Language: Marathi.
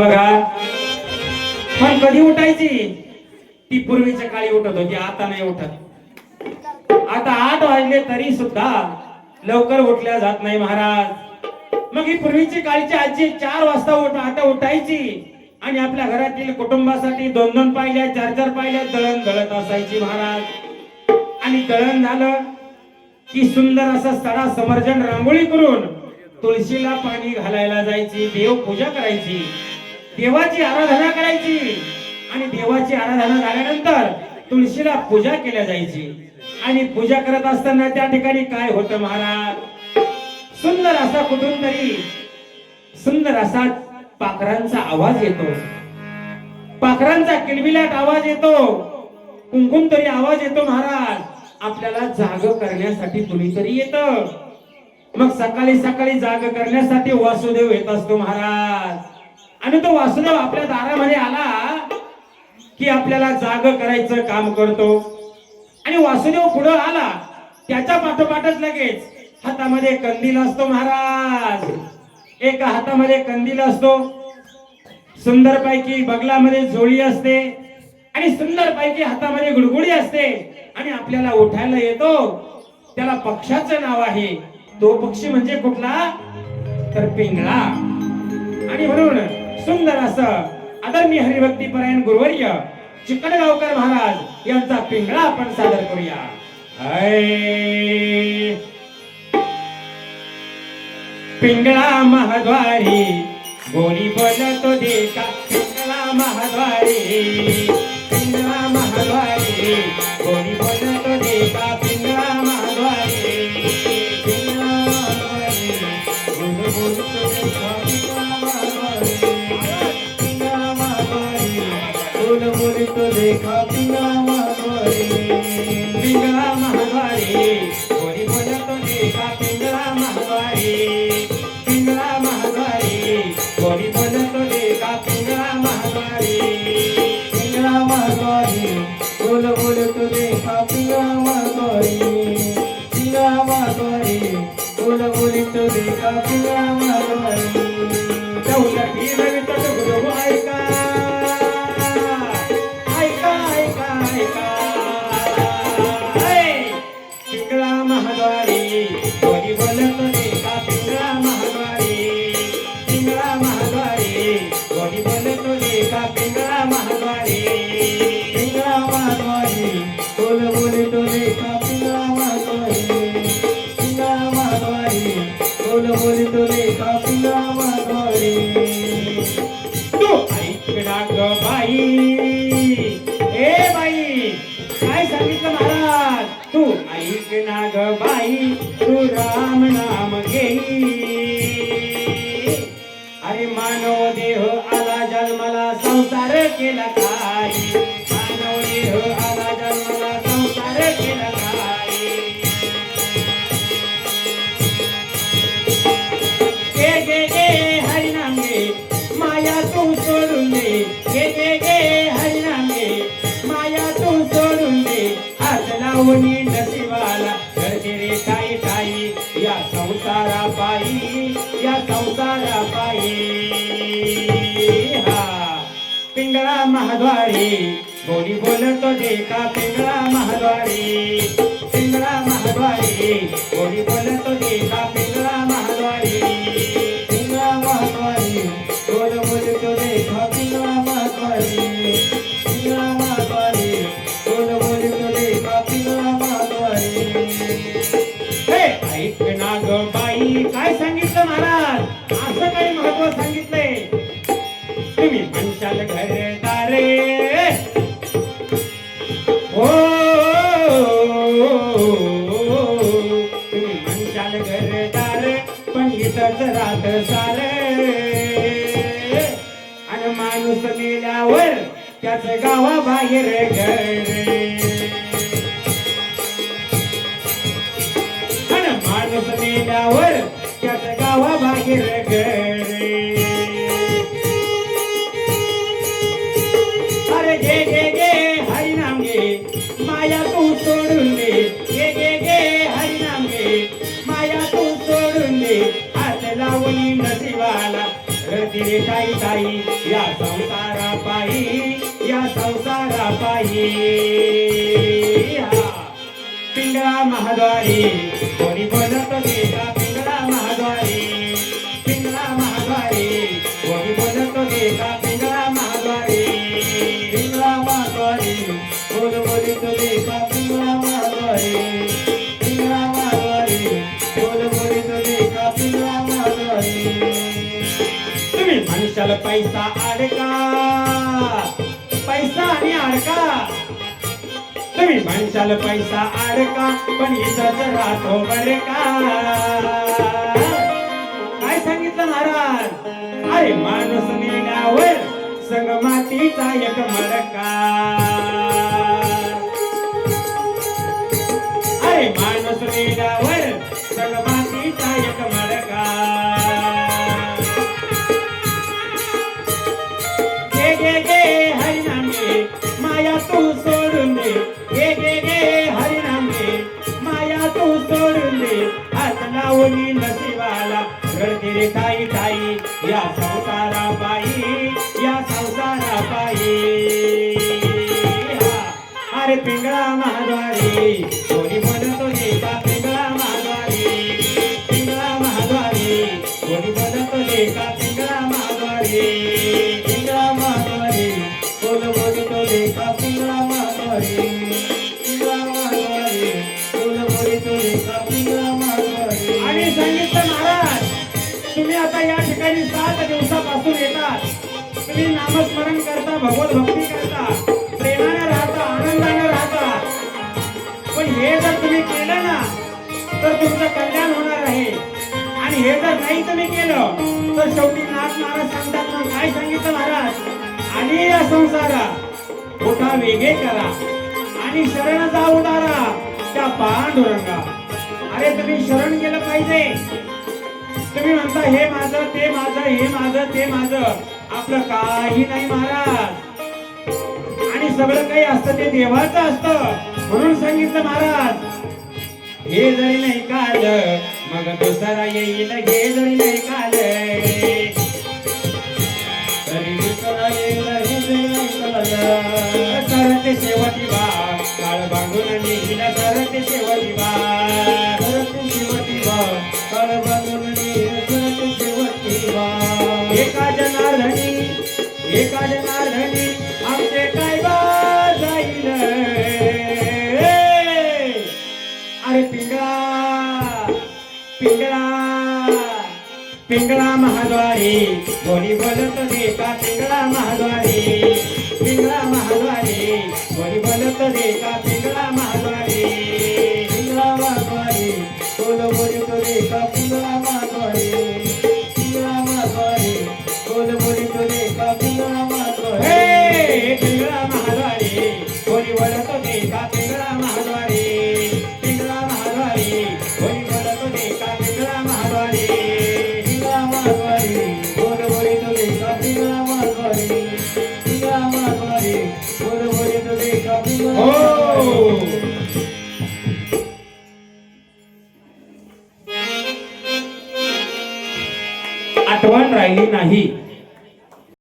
बघा. पण कधी उठायची? ती पूर्वीच्या काळी उठत होती आता नाही उठत. आता आठ वाजले तरी सुद्धा लवकर उठल्या जात नाही महाराज. मग ही पूर्वीची काळची आजी चार वाजता उठ आता उठायची. आणि आपल्या घरातील कुटुंबासाठी दोन दोन पाहिल्या चार चार पाहिल्या दळण दळत असायची महाराज. आणि दळण झालं की सुंदर असं सडा समर्जन रांगोळी करून तुळशीला पाणी घालायला जायची देव पूजा करायची. देवाची आराधना करायची. आणि देवाची आराधना झाल्यानंतर तुळशीला पूजा केल्या जायची. आणि पूजा करत असताना त्या ठिकाणी काय होतं महाराज? सुंदर असा कुठून तरी सुंदर असा पाखरांचा आवाज येतो. पाखरांचा किलबिलाट आवाज येतो. कुंकुम तरी आवाज येतो महाराज. आपल्याला जाग करण्यासाठी कुणीतरी येत. मग सकाळी सकाळी जाग करण्यासाठी वासुदेव येत असतो महाराज. आणि तो वासुदेव आपल्या दारामध्ये आला की आपल्याला जाग करायचं काम करतो. आणि वासुदेव पुढं आला. त्याच्या पाठोपाठच लगेच हातामध्ये कंदील असतो महाराज. एका हातामध्ये कंदील असतो. सुंदर पैकी बगलामध्ये झोळी असते. आणि सुंदर पैकी हातामध्ये गुडगुडी असते. आणि आपल्याला उठायला येतो. त्याला पक्षाचं नाव आहे. तो पक्षी म्हणजे कुठला? तर पिंगळा. आणि म्हणून सुंदर असं आदरणीय हरिभक्ती परायण गुरुवर्य चिकणगावकर महाराज यांचा पिंगळा आपण सादर करूया. पिंगळा महाद्वारी गोरी बोलतो देखा पिंगळा महाद्वारी. पिंगळा महाद्वारी गोरी बोलतो देखा पिंगळा महाद्वारी. पिंगळा महाद्वारी Aleluya. ऐक ग बाई. ए बाई काय सांगितलं महाराज? तू ऐक ना ग बाई तू राम नाम घेई. अरे मानव देह आला जन्माला संसार केला काय मानव देह आला हात लावून घरचे रे ताई ताई या संसारा पायी या संसारा पायी हा पिंगळा महाद्वारी बोली बोलतो देखा पिंगळा महाद्वारी. पिंगळा महाद्वारी बोली पण राहत सार आणि माणूस मेल्यावर त्याच गावाबाहेर घर आणि माणूस मेल्यावर त्याच गावाबाहेर घर. रे काही ताई या संसारा पायी या संसारा पायी पिंगळा महाद्वारी कोणी बोलत चल पैसा अडका. पैसा आणि अडका. तुम्ही म्हणशाल पैसा अडका पण इथंच राहतो बरे का काय सांगितलं महाराज? अरे माणूस मेल्यावर संगमातीचा एक मडका. अरे माणूस मेल्यावर तू सोडून दे गे गे गे हरिनाम. माया तू सोडून दे हात लावून नशिबाला. रडते रे ताई ताई. या संसारा बाई या संसारा बाई. अरे पिंगळा महाद्वारी कोणी आणि सांगितलं महाराज तुम्ही आता या ठिकाणी सात दिवसापासून येतात. तुम्ही नामस्मरण करता भगवत भक्ती करता प्रेमाने राहता आनंदाने राहता. पण हे जर तुम्ही केलं ना तर तुमचं कल्याण होणार आहे. आणि हे जर नाही तुम्ही केलं तर शेवटी नाथ महाराज सांगतात ना काय सांगितलं महाराज? आणि या संसारा उठा वेगळे करा. आणि शरण जा उदारा त्या पांडुरंगा. अरे तुम्ही शरण गेलं पाहिजे. तुम्ही म्हणता हे माझं ते माझं हे माझं ते माझं. आपलं काही नाही महाराज. आणि सगळं काही असतं ते देवाचं असतं. म्हणून सांगितलं महाराज. हे जरी नाही काल मग दुसरा येईल हे जरी नाही काल. एका जनार्दनी एका जनार्दनी आमचे काय बा जाईल? अरे पिंगळा पिंगळा पिंगळा महाद्वारी कोणी बोलत देता पिंगळा महाद्वारी? पिंगळा महाद्वारी कोणी बोलत देता पिंगळा महाद्वारी? पिंगळा महाद्वारी देता पिंगळा महाद्वारी पिंगळा महाद्वारी कोण बोलत देता पिंगळा महाद्वारी हे! पिंगळा महाद्वारी कोणी बोलत देता पिंगळा महाद्वारी पिंगळा महाद्वारी कोणी बोलत देता पिंगळा महाद्वारी पिंगळा महाद्वारी बोलत देता पिंगळा